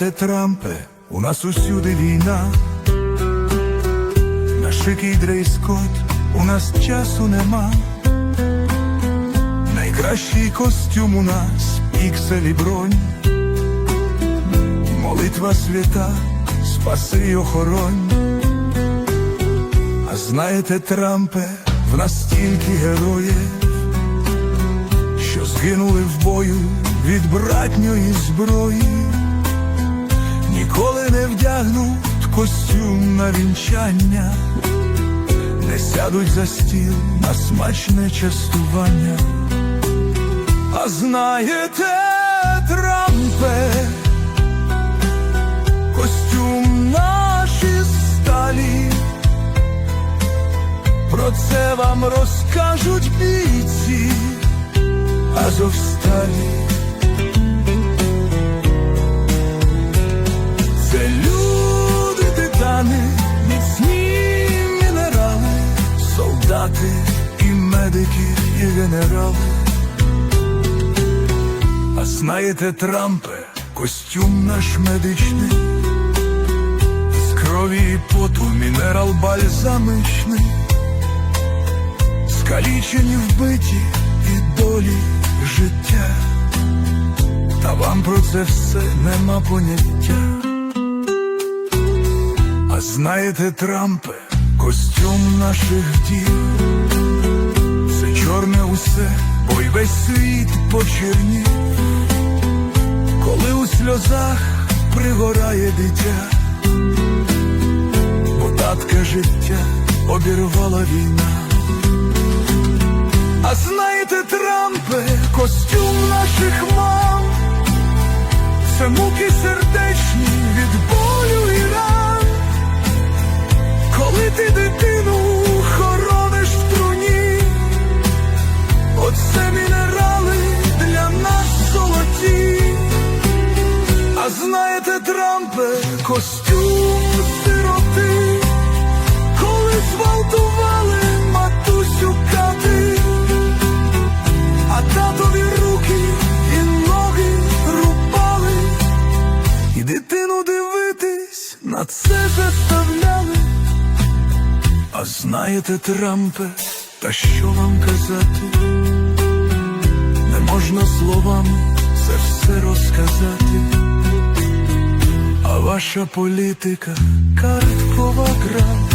знаєте, Трампе, у нас усюди війна, на шикий дрейскот у нас часу нема. Найкращий костюм у нас пікселі бронь, молитва свята, спаси й охоронь. А знаєте, Трампе, в нас стільки героїв, що згинули в бою від братньої зброї, костюм на вінчання, не сядуть за стіл на смачне частування. А знаєте, Трампе, костюм наші сталі, про це вам розкажуть бійці, Азовсталі. Солдати і медики, і генерали. А знаєте, Трампе, костюм наш медичний, з крові і поту мінерал бальзамичний, скалічені вбиті і долі життя, та вам про це все нема поняття. А знаєте, Трампе, костюм наших дів, це чорне усе, бо й весь світ почернів, коли у сльозах пригорає дитя, бо татка життя обірвала війна. А знаєте, Трампе, костюм наших мам, це муки сердечні від болю Коли ти дитину хорониш в труні, оце мінерали для нас золоті. А знаєте, Трампе, костюм сироти, коли зґвалтували матусю кати, а татові руки і ноги рубали, і дитину дивитись на це. А знаєте, Трампе, та що вам казати? Не можна словами це все розказати. А ваша політика карткова гра,